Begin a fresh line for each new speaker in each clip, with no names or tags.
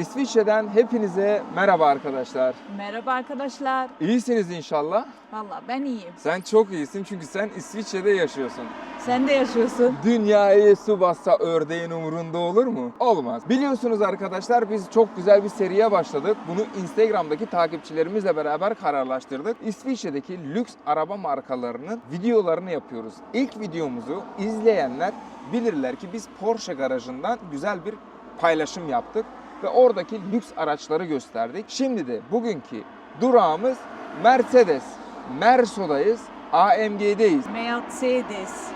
İsviçre'den hepinize merhaba arkadaşlar.
Merhaba arkadaşlar.
İyisiniz inşallah.
Valla ben iyiyim.
Sen çok iyisin çünkü sen İsviçre'de yaşıyorsun.
Sen de yaşıyorsun.
Dünyayı su bassa ördeğin umurunda olur mu? Olmaz. Biliyorsunuz arkadaşlar biz çok güzel bir seriye başladık. Bunu Instagram'daki takipçilerimizle beraber kararlaştırdık. İsviçre'deki lüks araba markalarının videolarını yapıyoruz. İlk videomuzu izleyenler bilirler ki biz Porsche garajından güzel bir paylaşım yaptık ve oradaki lüks araçları gösterdik. Şimdi de bugünkü durağımız Mercedes. Merso'dayız. AMG'deyiz.
Mercedes.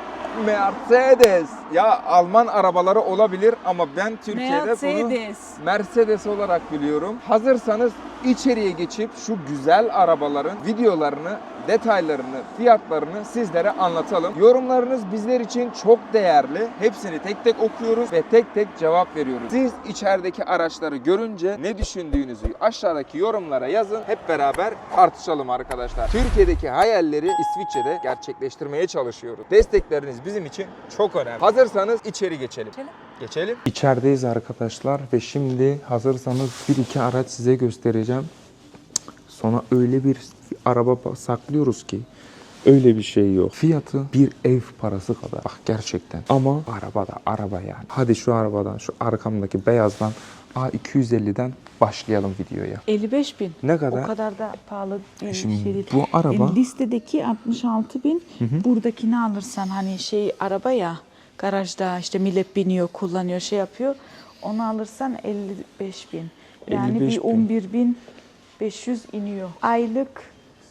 Mercedes. Ya Alman arabaları olabilir ama ben Türkiye'de bunu
Mercedes.
Mercedes olarak biliyorum. Hazırsanız içeriye geçip şu güzel arabaların videolarını, detaylarını, fiyatlarını sizlere anlatalım. Yorumlarınız bizler için çok değerli. Hepsini tek tek okuyoruz ve tek tek cevap veriyoruz. Siz içerideki araçları görünce ne düşündüğünüzü aşağıdaki yorumlara yazın. Hep beraber tartışalım arkadaşlar. Türkiye'deki hayalleri İsviçre'de gerçekleştirmeye çalışıyoruz. Destekleriniz bizim için çok önemli. Hazırsanız içeri geçelim.
Geçelim.
Geçelim. İçerideyiz arkadaşlar ve şimdi hazırsanız bir iki araç size göstereceğim. Sonra öyle bir araba saklıyoruz ki öyle bir şey yok. Fiyatı bir ev parası kadar. Bak gerçekten. Ama araba da araba yani. Hadi şu arabadan, şu arkamdaki beyazdan A250'den başlayalım videoya.
55 bin.
Ne kadar?
O kadar da pahalı bir
Şimdi
şey değil.
bu araba-
E, listedeki 66 bin. Buradakini alırsan hani şey araba ya garajda işte millet biniyor kullanıyor şey yapıyor. Onu alırsan 55 bin. Yani
55
bir
bin.
11 bin 500 iniyor. Aylık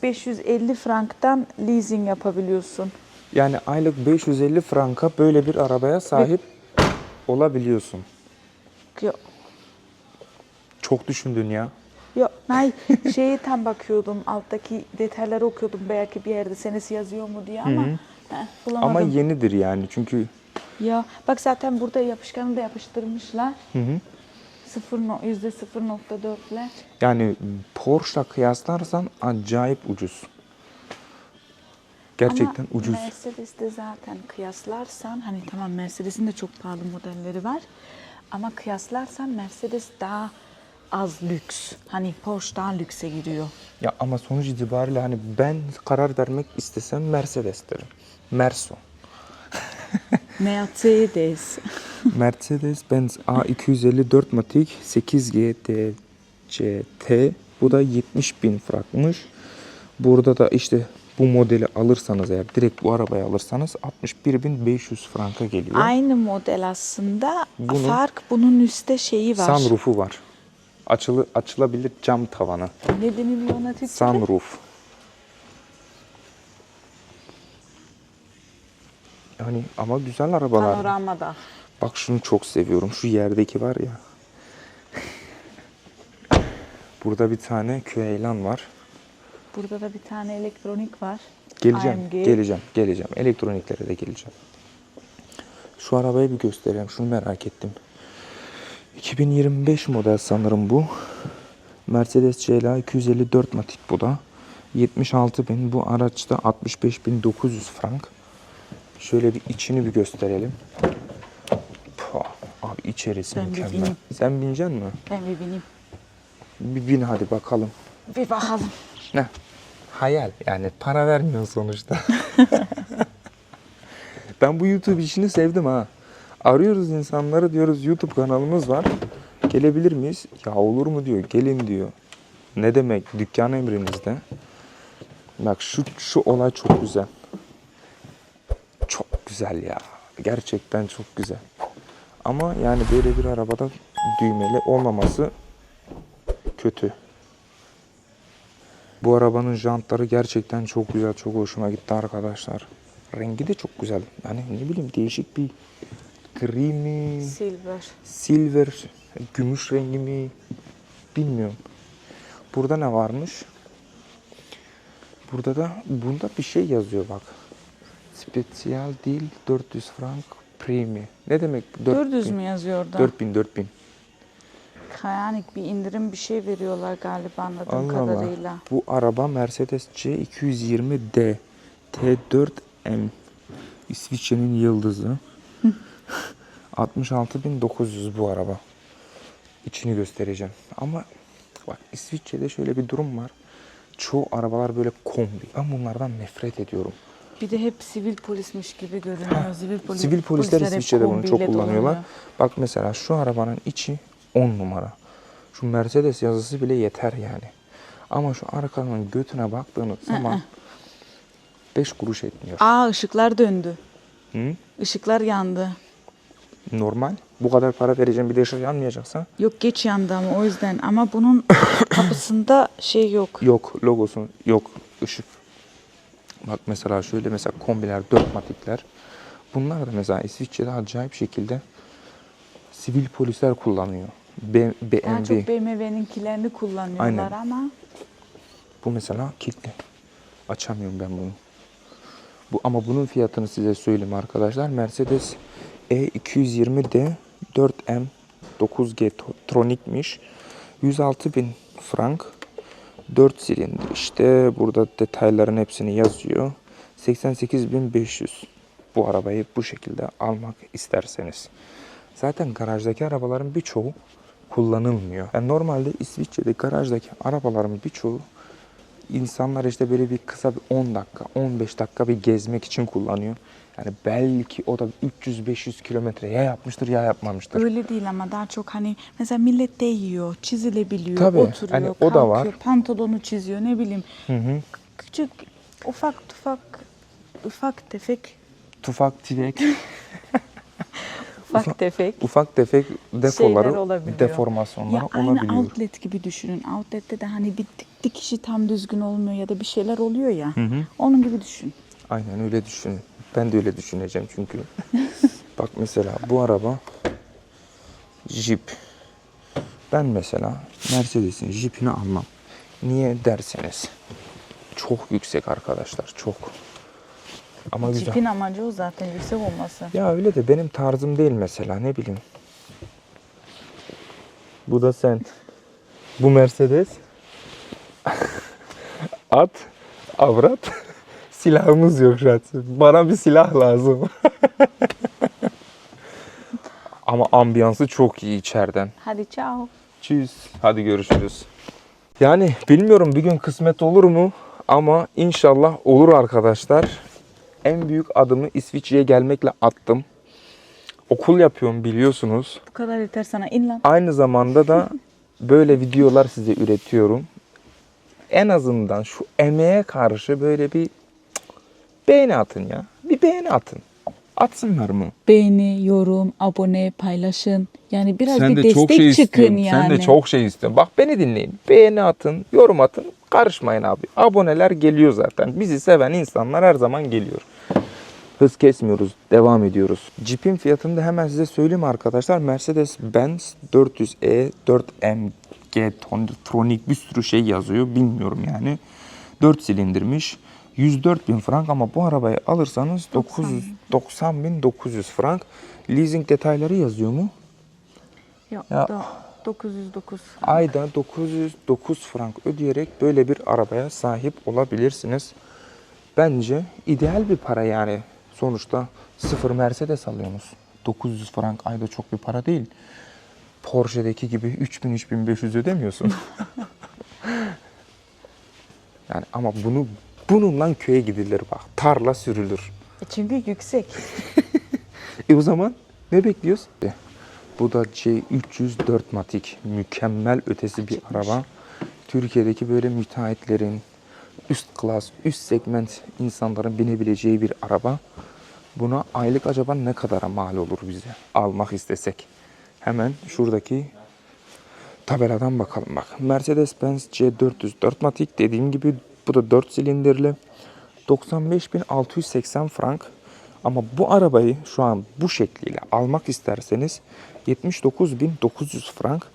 550 franktan leasing yapabiliyorsun.
Yani aylık 550 franka böyle bir arabaya sahip olabiliyorsun.
Yok.
Çok düşündün ya.
Yok, nay şeyi tam bakıyordum, alttaki detayları okuyordum belki bir yerde senesi yazıyor mu diye ama heh, bulamadım.
Ama yenidir yani çünkü
Ya bak zaten burada yapışkanı da yapıştırmışlar. Sıfır no, yüzde 0.4 ile.
Yani Porsche'la kıyaslarsan acayip ucuz. Gerçekten
Ama
ucuz.
Mercedes'te zaten kıyaslarsan hani tamam Mercedes'in de çok pahalı modelleri var. Ama kıyaslarsan Mercedes daha az lüks. Hani Porsche daha lükse giriyor.
Ya ama sonuç itibariyle hani ben karar vermek istesem Mercedes derim. Merso.
Mercedes.
Mercedes-Benz A254 Matic 8G DCT. Bu da 70 bin frankmış. Burada da işte bu modeli alırsanız eğer direkt bu arabayı alırsanız 61.500 franka geliyor.
Aynı model aslında.
Bunun-
Fark bunun üstte şeyi var.
Sunroof'u var. Açılı, açılabilir cam tavanı.
Ne deniliyor ona Türkçe'de?
Sunroof. Yani ama güzel arabalar.
Panoramada.
Bak şunu çok seviyorum. Şu yerdeki var ya. Burada bir tane Küheylan var.
Burada da bir tane elektronik var.
Geleceğim,
AMG.
geleceğim, geleceğim. Elektroniklere de geleceğim. Şu arabayı bir göstereyim. Şunu merak ettim. 2025 model sanırım bu. Mercedes CLA 254 Matic bu da. 76 bin. Bu araçta 65.900 frank. Şöyle bir içini bir gösterelim. Puh, abi içerisi
Ben
mükemmel.
bineyim.
Sen binecek misin?
Ben bir bineyim.
Bir bin hadi bakalım.
Bir bakalım.
Ne? Hayal yani para vermiyor sonuçta. ben bu YouTube işini sevdim ha. Arıyoruz insanları diyoruz YouTube kanalımız var. Gelebilir miyiz? Ya olur mu diyor. Gelin diyor. Ne demek? Dükkan emrinizde. Bak şu şu olay çok güzel. Güzel ya. Gerçekten çok güzel. Ama yani böyle bir arabada düğmeli olmaması kötü. Bu arabanın jantları gerçekten çok güzel, çok hoşuma gitti arkadaşlar. Rengi de çok güzel. Yani ne bileyim değişik bir gri mi,
Silver.
silver, gümüş rengi mi bilmiyorum. Burada ne varmış? Burada da bunda bir şey yazıyor bak. Spesyal değil 400 frank premi. Ne demek?
400 mü yazıyor orada?
4000 4000.
Yani bir indirim bir şey veriyorlar galiba anladığım
Allah Allah.
kadarıyla.
Bu araba Mercedes C220D T4M İsviçre'nin yıldızı. 66.900 bu araba. içini göstereceğim. Ama bak İsviçre'de şöyle bir durum var. Çoğu arabalar böyle kombi. Ben bunlardan nefret ediyorum.
Bir de hep sivil polismiş gibi görünüyor. Sivil, poli-
Sivil polisler
polisler
İsviçre'de bunu çok kullanıyorlar.
dolanıyor.
Bak mesela şu arabanın içi 10 numara. Şu Mercedes yazısı bile yeter yani. Ama şu arkanın götüne baktığınız zaman 5 kuruş etmiyor.
Aa ışıklar döndü.
Hı?
Işıklar yandı.
Normal. Bu kadar para vereceğim bir de ışık yanmayacaksa.
Yok geç yandı ama o yüzden. Ama bunun kapısında şey yok.
Yok logosu yok ışık. Bak mesela şöyle mesela kombiler, dört matikler. Bunlar da mesela İsviçre'de acayip şekilde sivil polisler kullanıyor. B-
Daha
BMW.
çok BMW'ninkilerini kullanıyorlar
Aynen.
ama
Bu mesela kilitli. Açamıyorum ben bunu. Bu ama bunun fiyatını size söyleyeyim arkadaşlar. Mercedes E E220D 4M 9G to- Tronik'miş. 106 bin frank. 4 silindir. İşte burada detayların hepsini yazıyor. 88.500 bu arabayı bu şekilde almak isterseniz. Zaten garajdaki arabaların birçoğu kullanılmıyor. Yani normalde İsviçre'de garajdaki arabaların birçoğu insanlar işte böyle bir kısa bir 10 dakika, 15 dakika bir gezmek için kullanıyor. Yani belki o da 300-500 kilometre ya yapmıştır ya yapmamıştır.
öyle değil ama daha çok hani mesela millet değiyor, çizilebiliyor,
Tabii,
oturuyor,
hani o da var.
pantolonu çiziyor ne bileyim.
Hı hı.
Küçük ufak tufak ufak tefek
Tufak, tivek,
ufak tefek
ufak tefek defoları, deformasyonları
ya aynı
olabiliyor.
outlet gibi düşünün. Outlet'te de hani bir dik- dikişi tam düzgün olmuyor ya da bir şeyler oluyor ya.
hı.
Onun gibi düşün.
Aynen öyle düşünün. Ben de öyle düşüneceğim çünkü. Bak mesela bu araba Jeep. Ben mesela Mercedes'in Jeep'ini almam. Niye derseniz. Çok yüksek arkadaşlar. Çok. Ama güzel.
Jeep'in amacı o zaten yüksek olması.
Ya öyle de benim tarzım değil mesela ne bileyim. Bu da sen. Bu Mercedes. At, avrat. Silahımız yok şu an. Bana bir silah lazım. Ama ambiyansı çok iyi içeriden.
Hadi ciao.
Tschüss. Hadi görüşürüz. Yani bilmiyorum bir gün kısmet olur mu? Ama inşallah olur arkadaşlar. En büyük adımı İsviçre'ye gelmekle attım. Okul yapıyorum biliyorsunuz.
Bu kadar yeter sana. İn lan.
Aynı zamanda da böyle videolar size üretiyorum. En azından şu emeğe karşı böyle bir beğeni atın ya. Bir beğeni atın. Atsınlar mı?
Beğeni, yorum, abone, paylaşın. Yani biraz
Sen
bir
de çok
destek
şey
çıkın
istiyorsun.
yani.
Sen de çok şey istiyorsun. Bak beni dinleyin. Beğeni atın, yorum atın. Karışmayın abi. Aboneler geliyor zaten. Bizi seven insanlar her zaman geliyor. Hız kesmiyoruz. Devam ediyoruz. Jeep'in fiyatını da hemen size söyleyeyim arkadaşlar. Mercedes-Benz 400E, 4MG, Tronic bir sürü şey yazıyor. Bilmiyorum yani. 4 silindirmiş. 104 bin frank ama bu arabayı alırsanız 990 bin 900 frank. Leasing detayları yazıyor mu?
Yok,
Ya.
do- 909.
ayda 909 frank ödeyerek böyle bir arabaya sahip olabilirsiniz. Bence ideal bir para yani. Sonuçta sıfır Mercedes alıyorsunuz. 900 frank ayda çok bir para değil. Porsche'deki gibi 3000-3500 ödemiyorsun. yani ama bunu bununla köye gidilir bak. Tarla sürülür.
E çünkü yüksek.
E o zaman ne bekliyoruz? E, Bu da C304 Matic. Mükemmel ötesi bir araba. Türkiye'deki böyle müteahhitlerin, üst klas, üst segment insanların binebileceği bir araba. Buna aylık acaba ne kadara mal olur bize almak istesek? Hemen şuradaki tabeladan bakalım bak. Mercedes-Benz C404 Matic dediğim gibi bu da 4 silindirli. 95.680 frank. Ama bu arabayı şu an bu şekliyle almak isterseniz 79.900 frank.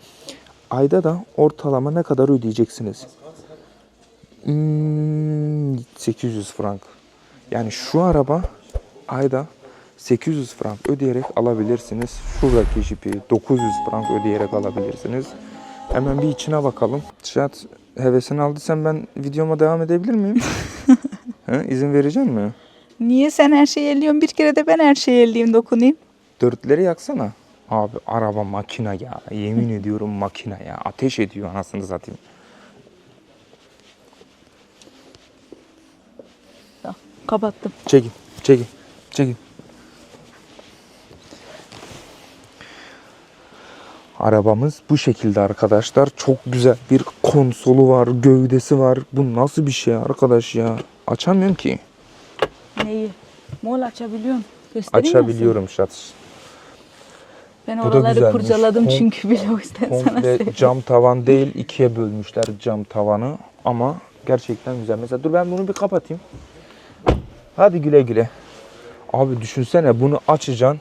Ayda da ortalama ne kadar ödeyeceksiniz? Hmm, 800 frank. Yani şu araba ayda 800 frank ödeyerek alabilirsiniz. Şuradaki jipi 900 frank ödeyerek alabilirsiniz. Hemen bir içine bakalım. Şat hevesini aldıysan ben videoma devam edebilir miyim? He, izin verecek mi?
Niye sen her şeyi elliyorsun? Bir kere de ben her şeyi elleyeyim dokunayım.
Dörtleri yaksana. Abi araba makina ya. Yemin ediyorum makina ya. Ateş ediyor anasını satayım.
Kapattım.
Çekin, çekin, çekin. Arabamız bu şekilde arkadaşlar. Çok güzel bir konsolu var, gövdesi var. Bu nasıl bir şey arkadaş ya? Açamıyorum ki.
Neyi? Mol açabiliyorum. Göstereyim
Açabiliyorum şat.
Ben
Bu
oraları kurcaladım
Kom-
çünkü bile o yüzden sana söyleyeyim.
cam tavan değil, ikiye bölmüşler cam tavanı. Ama gerçekten güzel. Mesela dur ben bunu bir kapatayım. Hadi güle güle. Abi düşünsene bunu açacaksın.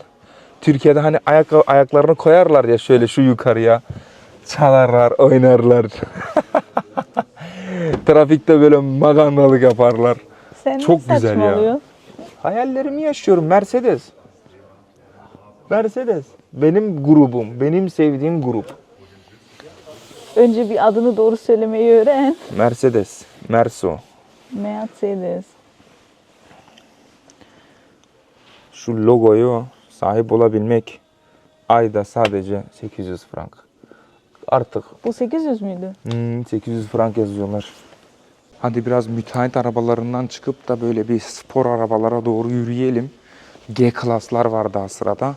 Türkiye'de hani ayak ayaklarını koyarlar ya şöyle şu yukarıya. Çalarlar, oynarlar. Trafikte böyle magandalık yaparlar.
Sen
Çok güzel ya. Hayallerimi yaşıyorum Mercedes. Mercedes. Benim grubum, benim sevdiğim grup.
Önce bir adını doğru söylemeyi öğren.
Mercedes, Merso.
Mercedes.
Şu logoyu sahip olabilmek ayda sadece 800 frank. Artık
Bu 800 müydü?
hmm, 800 frank yazıyorlar. Hadi biraz müteahhit arabalarından çıkıp da böyle bir spor arabalara doğru yürüyelim. G klaslar var daha sırada.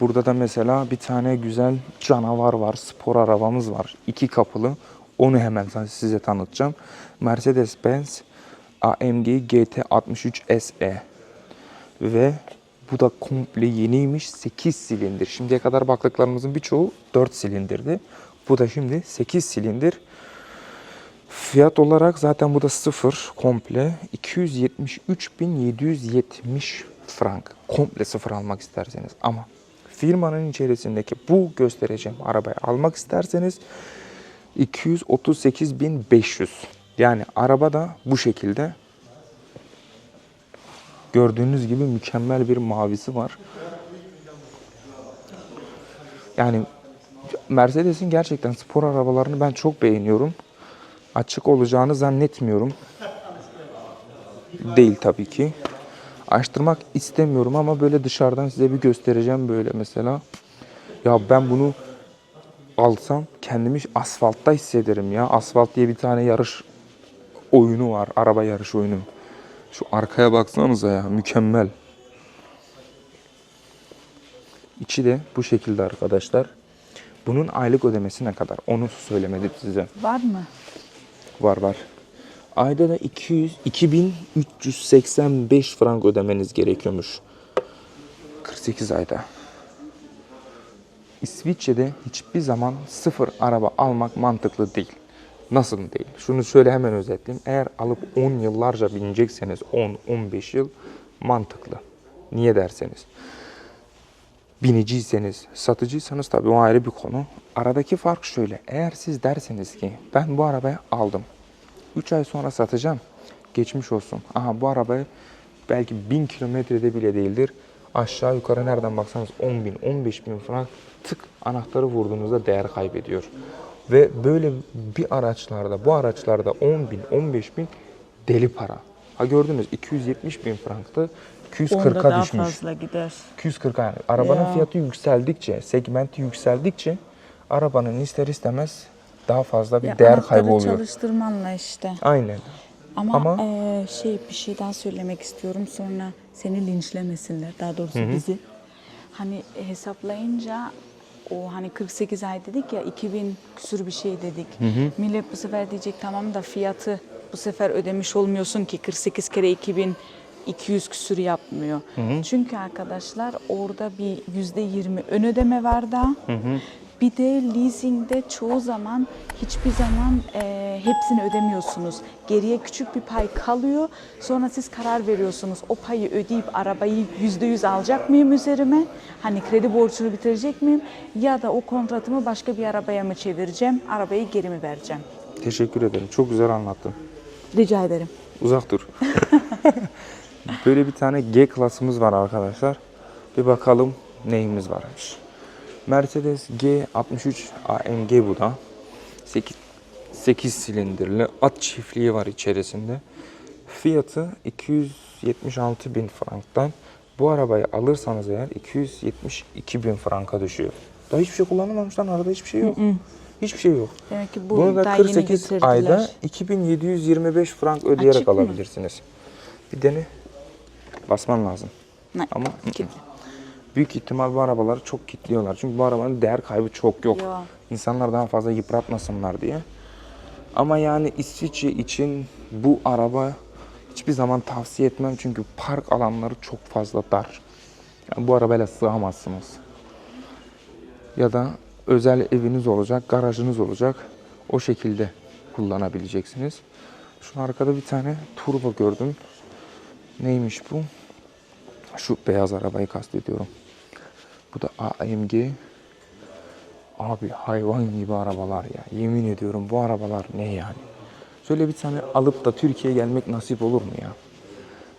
Burada da mesela bir tane güzel canavar var. Spor arabamız var. iki kapılı. Onu hemen size tanıtacağım. Mercedes-Benz AMG GT63 SE. Ve bu da komple yeniymiş 8 silindir. Şimdiye kadar baktıklarımızın birçoğu 4 silindirdi. Bu da şimdi 8 silindir. Fiyat olarak zaten bu da sıfır komple 273.770 frank. Komple sıfır almak isterseniz ama firmanın içerisindeki bu göstereceğim arabayı almak isterseniz 238.500. Yani araba da bu şekilde gördüğünüz gibi mükemmel bir mavisi var. Yani Mercedes'in gerçekten spor arabalarını ben çok beğeniyorum. Açık olacağını zannetmiyorum. Değil tabii ki. Açtırmak istemiyorum ama böyle dışarıdan size bir göstereceğim böyle mesela. Ya ben bunu alsam kendimi asfaltta hissederim ya. Asfalt diye bir tane yarış oyunu var. Araba yarış oyunu. Şu arkaya baksanıza ya mükemmel. İçi de bu şekilde arkadaşlar. Bunun aylık ödemesi ne kadar? Onu söylemedim size.
Var mı?
Var var. Ayda da 200 2385 frank ödemeniz gerekiyormuş. 48 ayda. İsviçre'de hiçbir zaman sıfır araba almak mantıklı değil. Nasıl değil? Şunu şöyle hemen özetleyeyim. Eğer alıp 10 yıllarca binecekseniz 10-15 yıl mantıklı. Niye derseniz. Biniciyseniz, satıcıysanız tabii o ayrı bir konu. Aradaki fark şöyle. Eğer siz derseniz ki ben bu arabayı aldım. 3 ay sonra satacağım. Geçmiş olsun. Aha bu arabayı belki 1000 kilometrede bile değildir. Aşağı yukarı nereden baksanız 10 bin, 15 bin frank tık anahtarı vurduğunuzda değer kaybediyor. Ve böyle bir araçlarda, bu araçlarda 10 bin, 15 bin deli para. Ha gördünüz 270 bin franktı.
Onda
240'a
daha
düşmüş.
fazla gider.
240 yani arabanın
Ya.
fiyatı yükseldikçe, segmenti yükseldikçe arabanın ister istemez daha fazla bir
Ya
değer kaybı oluyor.
çalıştırmanla işte.
Aynen.
Ama,
Ama-
eee, şey bir şey daha söylemek istiyorum sonra seni linçlemesinler daha doğrusu bizi. Hani hesaplayınca o hani 48 ay dedik ya 2000 küsür bir şey dedik. Millet bu sefer diyecek tamam da fiyatı bu sefer ödemiş olmuyorsun ki 48 kere 2000 200 küsür yapmıyor. Çünkü arkadaşlar orada bir yüzde 20 ön ödeme var da. Bir de leasingde çoğu zaman hiçbir zaman e, hepsini ödemiyorsunuz. Geriye küçük bir pay kalıyor. Sonra siz karar veriyorsunuz. O payı ödeyip arabayı yüzde yüz alacak mıyım üzerime? Hani kredi borcunu bitirecek miyim? Ya da o kontratımı başka bir arabaya mı çevireceğim? Arabayı geri mi vereceğim?
Teşekkür ederim. Çok güzel anlattın.
Rica ederim.
Uzak dur. Böyle bir tane G klasımız var arkadaşlar. Bir bakalım neyimiz varmış. Mercedes G63 AMG bu da. 8, 8 silindirli at çiftliği var içerisinde. Fiyatı 276 bin franktan Bu arabayı alırsanız eğer 272 bin franka düşüyor. Daha hiçbir şey kullanılmamış lan arada hiçbir şey yok. Hiçbir şey yok.
Demek ki bu
Bunu da
daha yeni
48
getirdiler.
ayda 2725 frank ödeyerek
Açık mı?
alabilirsiniz. Bir dene. Basman lazım.
Ne?
Ama
Kilitli.
Büyük ihtimal bu arabaları çok kilitliyorlar. Çünkü bu arabanın değer kaybı çok yok.
Yok.
İnsanlar daha fazla yıpratmasınlar diye. Ama yani İsviçre için bu araba hiçbir zaman tavsiye etmem. Çünkü park alanları çok fazla dar. Yani bu arabayla sığamazsınız. Ya da özel eviniz olacak, garajınız olacak. O şekilde kullanabileceksiniz. Şu arkada bir tane turbo gördüm. Neymiş bu? Şu beyaz arabayı kastediyorum. Bu da AMG. Abi hayvan gibi arabalar ya. Yemin ediyorum bu arabalar ne yani? Şöyle bir tane alıp da Türkiye'ye gelmek nasip olur mu ya?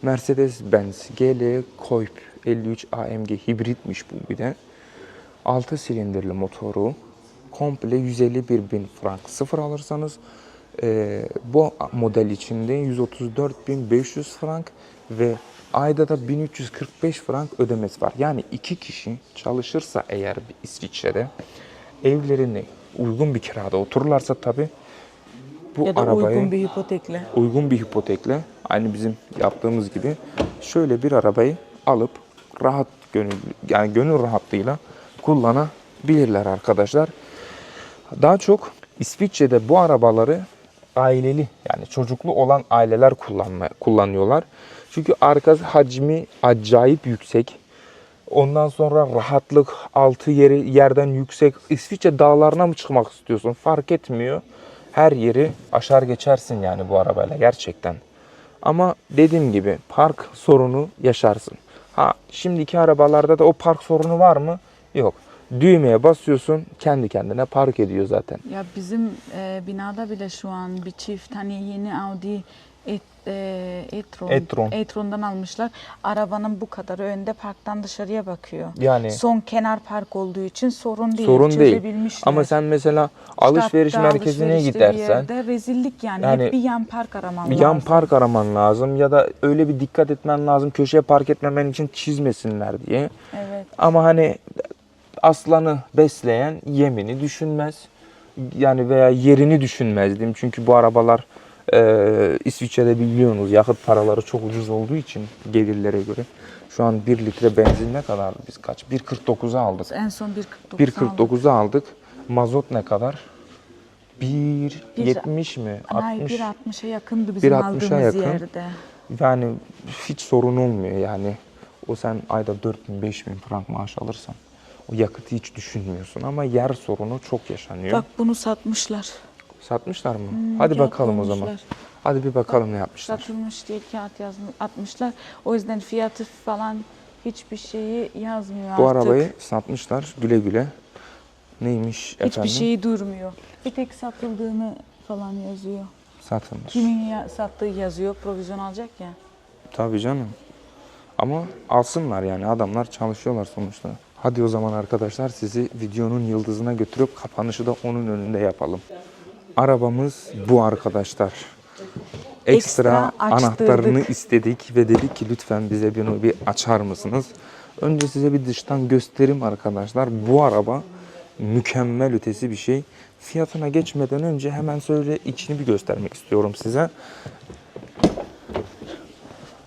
Mercedes-Benz GL Coip 53 AMG hibritmiş bu bir de. 6 silindirli motoru. Komple 151 bin frank sıfır alırsanız eee, bu model içinde 134.500 frank ve ayda da 1345 frank ödemesi var. Yani iki kişi çalışırsa eğer bir İsviçre'de evlerini uygun bir kirada otururlarsa tabi bu
Ya da
arabayı
uygun bir hipotekle.
uygun bir hipotekle aynı bizim yaptığımız gibi şöyle bir arabayı alıp rahat gönül yani gönül rahatlığıyla kullanabilirler arkadaşlar. Daha çok İsviçre'de bu arabaları aileli yani çocuklu olan aileler kullanma, kullanıyorlar. Çünkü arka hacmi acayip yüksek. Ondan sonra rahatlık, altı yeri yerden yüksek. İsviçre dağlarına mı çıkmak istiyorsun? Fark etmiyor. Her yeri aşar geçersin yani bu arabayla gerçekten. Ama dediğim gibi park sorunu yaşarsın. Ha şimdiki arabalarda da o park sorunu var mı? Yok. Düğmeye basıyorsun kendi kendine park ediyor zaten.
Ya bizim e, binada bile şu an bir çift hani yeni Audi et, e, e-tron,
E-tron.
e-tron'dan almışlar. Arabanın bu kadarı önde parktan dışarıya bakıyor.
Yani
Son kenar park olduğu için sorun değil.
sorun değil. Ama sen mesela alışveriş
Stadda,
merkezine
bir
gidersen
yerde rezillik yani.
Yani
Hep bir yan park araman
Bir
lazım.
yan park araman lazım ya da öyle bir dikkat etmen lazım köşeye park etmemen için çizmesinler diye.
Evet.
Ama hani aslanı besleyen yemini düşünmez. Yani veya yerini düşünmez diyeyim. Çünkü bu arabalar e, İsviçre'de biliyorsunuz yakıt paraları çok ucuz olduğu için gelirlere göre. Şu an 1 litre benzin ne kadar biz kaç? 1.49'a aldık.
En son 1.49 aldım.
1.49'a aldık. Mazot ne kadar? 1.70 mi?
Ay
60.
1.60'a yakındı bizim
1.60'a
aldığımız
yakın.
yerde.
Yani hiç sorun olmuyor yani. O sen ayda 4000 5000 frank maaş alırsan o yakıtı hiç düşünmüyorsun ama yer sorunu çok yaşanıyor.
Bak bunu satmışlar.
Satmışlar mı?
Hmm,
Hadi bakalım o zaman.
koymuşlar.
Hadi bir bakalım ne yapmışlar.
Satılmış diye kağıt yazmış, atmışlar. O yüzden fiyatı falan hiçbir şeyi yazmıyor
Bu
artık.
arabayı satmışlar güle güle. Neymiş efendim?
Hiçbir şeyi durmuyor. Bir tek satıldığını falan yazıyor.
Satılmış.
Kimin ya, sattığı yazıyor. Provizyon alacak ya.
Tabii canım. Ama alsınlar yani adamlar çalışıyorlar sonuçta. Hadi o zaman arkadaşlar sizi videonun yıldızına götürüp kapanışı da onun önünde yapalım. Arabamız bu arkadaşlar. Ekstra,
Ekstra
anahtarını istedik ve dedik ki lütfen bize bunu bir açar mısınız? Önce size bir dıştan gösterim arkadaşlar. Bu araba mükemmel ötesi bir şey. Fiyatına geçmeden önce hemen söyle içini bir göstermek istiyorum size.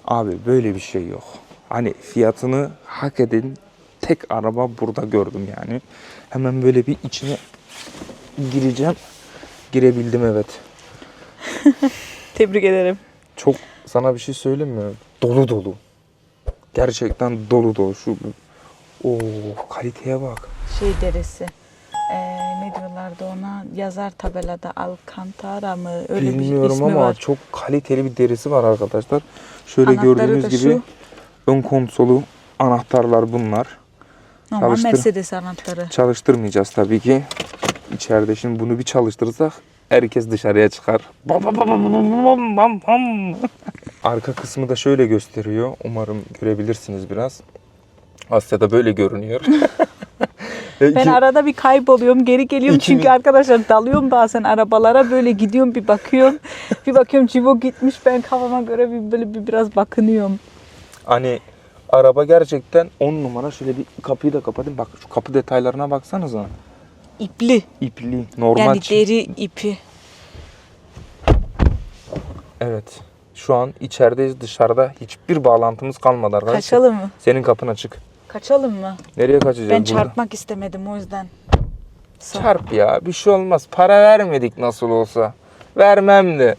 Abi böyle bir şey yok. Hani fiyatını hak eden tek araba burada gördüm yani. Hemen böyle bir içine gireceğim. Girebildim evet.
Tebrik ederim.
Çok sana bir şey söyleyeyim mi? Dolu dolu. Gerçekten dolu dolu. Şu o kaliteye bak.
Şey derisi. Ee, ne diyorlardı ona? Yazar tabelada Alcantara mı? Öyle bir
Bilmiyorum
ismi
ama
var.
çok kaliteli bir derisi var arkadaşlar. Şöyle
Anahtarı
gördüğünüz gibi
şu.
ön konsolu anahtarlar bunlar.
Normal
çalıştır-
Mercedes anahtarı.
Çalıştırmayacağız tabii ki. İçeride şimdi bunu bir çalıştırırsak herkes dışarıya çıkar. Bam bam bam bam bam bam. Arka kısmı da şöyle gösteriyor. Umarım görebilirsiniz biraz. Asya'da böyle görünüyor.
Ben arada bir kayboluyorum, geri geliyorum
İkimiz-
çünkü arkadaşlar dalıyorum bazen arabalara böyle gidiyorum bir bakıyorum. bir bakıyorum Civo gitmiş ben kafama göre bir böyle bir biraz bakınıyorum.
Hani Araba gerçekten 10 numara. Şöyle bir kapıyı da kapatayım. Bak şu kapı detaylarına baksanıza.
İpli.
İpli, normal.
Yani deri ipi.
Evet. Şu an içerideyiz dışarıda hiçbir bağlantımız kalmadı arkadaşlar.
Kaçalım mı?
Senin kapın açık.
Kaçalım mı?
Nereye kaçacağız
Ben
burada?
çarpmak istemedim o yüzden. Sağ-
Çarp ya bir şey olmaz. Para vermedik nasıl olsa. Vermem de.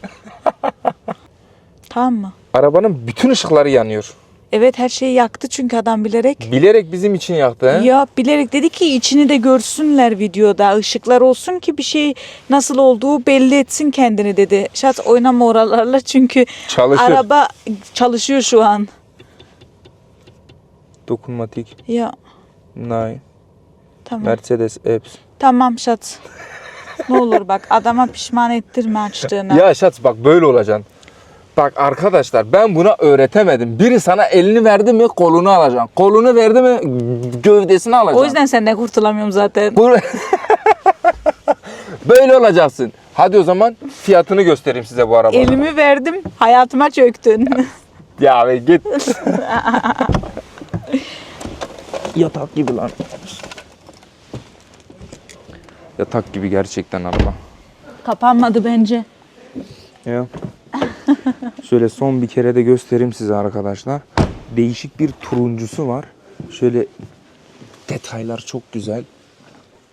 Tamam mı?
Arabanın bütün ışıkları yanıyor.
Evet her şeyi yaktı çünkü adam bilerek.
Bilerek bizim için yaktı. he?
Ya bilerek dedi ki içini de görsünler videoda. ışıklar olsun ki bir şey nasıl olduğu belli etsin kendini dedi. Şat oynama oralarla çünkü
Çalışır.
araba çalışıyor şu an.
Dokunmatik.
Ya
Nine.
tamam.
Mercedes Apps.
Tamam Şat. ne olur bak adama pişman ettirme açtığına.
Ya Şats bak böyle olacaksın. Bak arkadaşlar ben buna öğretemedim. Biri sana elini verdi mi kolunu alacaksın. Kolunu verdi mi gövdesini alacaksın.
o yüzden senden kurtulamıyorum zaten.
Böyle olacaksın. Hadi o zaman fiyatını göstereyim size bu arabanın.
Elimi verdim hayatıma çöktün.
Ya be git. Yatak gibi lan. Yatak gibi gerçekten araba.
Kapanmadı bence.
Ya. Şöyle son bir kere de göstereyim size arkadaşlar. Değişik bir turuncusu var. Şöyle detaylar çok güzel.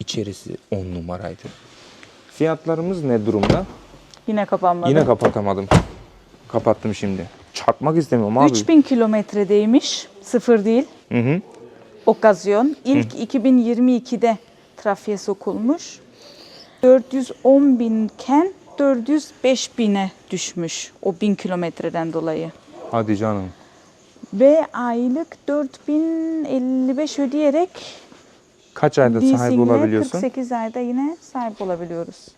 İçerisi 10 numaraydı. Fiyatlarımız ne durumda?
Yine kapanmadı.
Yine kapatamadım. Kapattım şimdi. Çarpmak istemiyorum abi.
3000 kilometredeymiş. Sıfır değil.
Hı hı.
Okazyon. İlk 2022'de trafiğe sokulmuş. 410 binken 405 bine düşmüş o 1000 kilometreden dolayı.
Hadi canım.
Ve aylık 4055 ödeyerek
Kaç ayda sahip olabiliyorsun?
48 ayda yine sahip olabiliyoruz.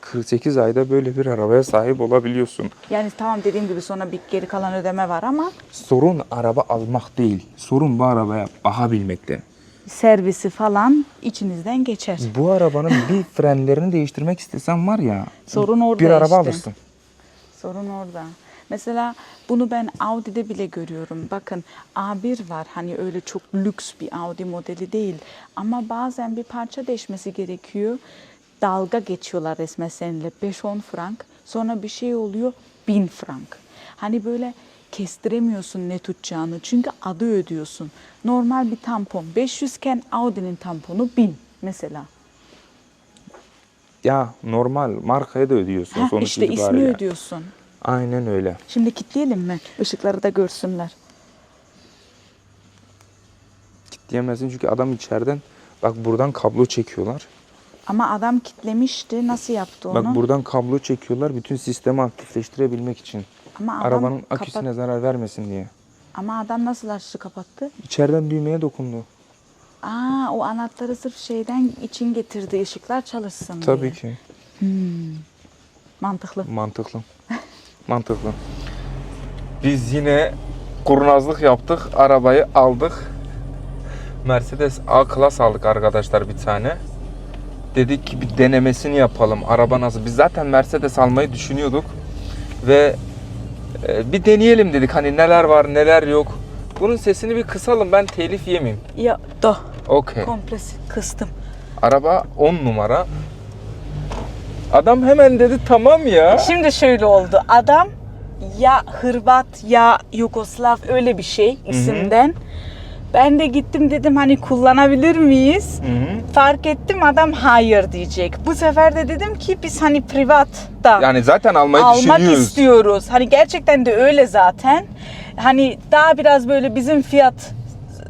48 ayda böyle bir arabaya sahip olabiliyorsun.
Yani tamam dediğim gibi sonra bir geri kalan ödeme var ama
Sorun araba almak değil. Sorun bu arabaya bakabilmekte.
Servisi falan içinizden geçer.
Bu arabanın bir frenlerini değiştirmek istesen var ya.
Sorun orada
Bir araba
işte.
alırsın.
Sorun orada. Mesela bunu ben Audi'de bile görüyorum. Bakın A1 var. Hani öyle çok lüks bir Audi modeli değil. Ama bazen bir parça değişmesi gerekiyor. Dalga geçiyorlar resmen seninle. 5-10 frank. Sonra bir şey oluyor 1000 frank. Hani böyle kestiremiyorsun ne tutacağını. Çünkü adı ödüyorsun. Normal bir tampon 500 iken Audi'nin tamponu 1000 mesela.
Ya normal markaya da ödüyorsun
Heh,
sonuç
işte ismi
itibariyle.
ödüyorsun.
Aynen öyle.
Şimdi kilitleyelim mi? Işıkları da görsünler.
Diyemezsin çünkü adam içeriden bak buradan kablo çekiyorlar.
Ama adam kitlemişti. Nasıl yaptı onu?
Bak buradan kablo çekiyorlar bütün sistemi aktifleştirebilmek için.
Ama adam
Arabanın
kapat-
aküsüne zarar vermesin diye.
Ama adam nasıl açtı kapattı?
İçeriden düğmeye dokundu.
Aa o anahtarı sırf şeyden için getirdi ışıklar çalışsın
Tabii
diye.
ki.
Mantıklı.
Mantıklı. Mantıklı. Biz yine kurnazlık yaptık. Arabayı aldık. Mercedes A-Class aldık arkadaşlar bir tane. Dedik ki bir denemesini yapalım. Araba nasıl? Biz zaten Mercedes almayı düşünüyorduk. Ve bir deneyelim dedik. Hani neler var neler yok. Bunun sesini bir kısalım. Ben telif yemeyeyim.
Ya da
Okey.
komple kıstım.
Araba 10 numara. Adam hemen dedi tamam ya.
Şimdi şöyle oldu. Adam ya Hırvat ya Yugoslav öyle bir şey isimden. Ben de gittim dedim hani kullanabilir miyiz?
Hı hı.
Fark ettim adam hayır diyecek. Bu sefer de dedim ki biz hani privat da
Yani zaten almayı
almak
düşünüyoruz.
istiyoruz. Hani gerçekten de öyle zaten. Hani daha biraz böyle bizim fiyat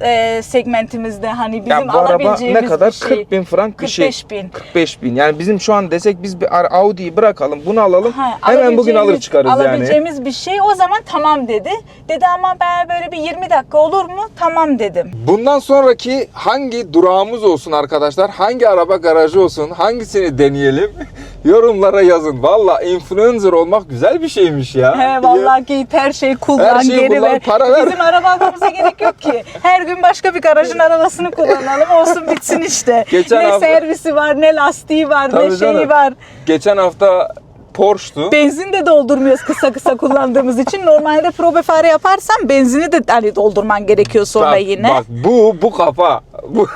e, segmentimizde hani bizim
Yani bu araba
alabileceğimiz
ne kadar?
bir şey.
40 bin frank bir şey.
45 bin.
45 bin. Yani bizim şu an desek biz bir Audi'yi bırakalım bunu alalım.
Ha,
hemen bugün alır çıkarız yani.
Alabileceğimiz bir şey. O zaman tamam dedi. Dedi ama ben böyle bir 20 dakika olur mu? Tamam dedim.
Bundan sonraki hangi durağımız olsun arkadaşlar? Hangi araba garajı olsun? Hangisini deneyelim? Yorumlara yazın. Valla influencer olmak güzel bir şeymiş ya.
He vallahi git her şeyi kullan,
Her şeyi
geri
kullan,
ver.
para ver.
Bizim araba almamıza gerek yok ki. Her gün başka bir garajın arabasını kullanalım. Olsun bitsin işte.
Geçen
ne
hafta-
servisi var, ne lastiği var,
Tabii
ne şeyi
canım.
var.
Geçen hafta Porsche'tu.
Benzin de doldurmuyoruz kısa kısa kullandığımız için. Normalde probe fare yaparsan benzini de hani doldurman gerekiyor sonra
bak,
yine.
Bak bu bu kafa. Bu.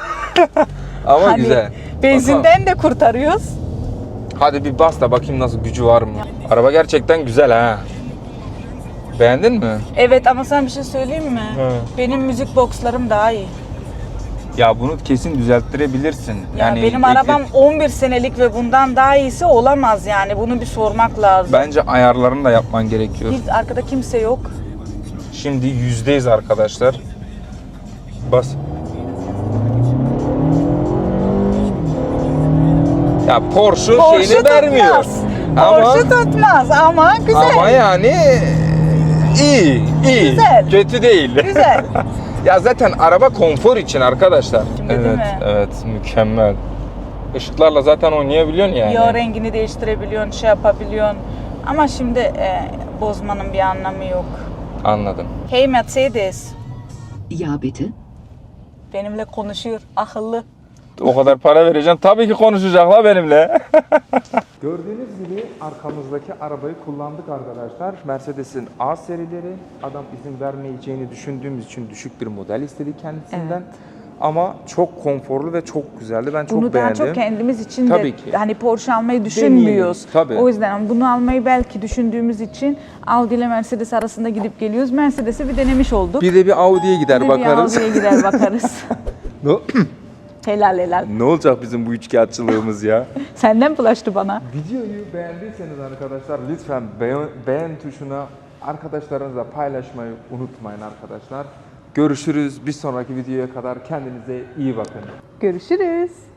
Ama
hani
güzel.
benzinden de kurtarıyoruz.
Hadi bir bas da bakayım nasıl gücü var mı? Araba gerçekten güzel ha. Beğendin mi?
Evet ama sana bir şey söyleyeyim mi?
Hı.
Benim müzik boxlarım daha iyi.
Ya bunu kesin düzelttirebilirsin.
Ya
yani
benim arabam 11 senelik ve bundan daha iyisi olamaz yani. Bunu bir sormak lazım.
Bence ayarlarını da yapman gerekiyor.
Hiç arkada kimse yok.
Şimdi yüzdeyiz arkadaşlar. Bas. Ya Porsche,
Porsche
şeyini vermiyor.
tutmaz.
Ama,
Porsche tutmaz ama güzel.
ama yani iyi, iyi.
Güzel.
Kötü değil.
Güzel.
ya zaten araba konfor için arkadaşlar.
Şimdi
evet, evet, mükemmel. Işıklarla zaten oynayabiliyorsun yani.
Yağ rengini değiştirebiliyorsun, şey yapabiliyorsun. Ama şimdi e, bozmanın bir anlamı yok.
Anladım.
Hey Mercedes,
Ja, bitte.
benimle konuşuyor, akıllı.
O kadar para vereceğim. Tabii ki konuşacaklar benimle. Gördüğünüz gibi arkamızdaki arabayı kullandık arkadaşlar. Mercedes'in A serileri. Adam izin vermeyeceğini düşündüğümüz için düşük bir model istedik kendisinden. Ama çok konforlu ve çok güzeldi. Ben çok
bunu
beğendim.
daha çok kendimiz için
Tabii
de
ki.
hani Porsche almayı düşünmüyoruz.
tabii.
O yüzden bunu almayı belki düşündüğümüz için Audi ile Mercedes arasında gidip geliyoruz. Mercedes'i bir denemiş olduk.
Bir de bir Audi'ye gider
Bir de bir
bakarız.
Audi'ye gider bakarız. helal helal.
ne olacak bizim bu üçkağıtçılığımız ya?
Senden bulaştı bana.
Videoyu beğendiyseniz arkadaşlar lütfen beğen, beğen tuşuna arkadaşlarınızla paylaşmayı unutmayın arkadaşlar. Görüşürüz. Bir sonraki videoya kadar kendinize iyi bakın.
Görüşürüz.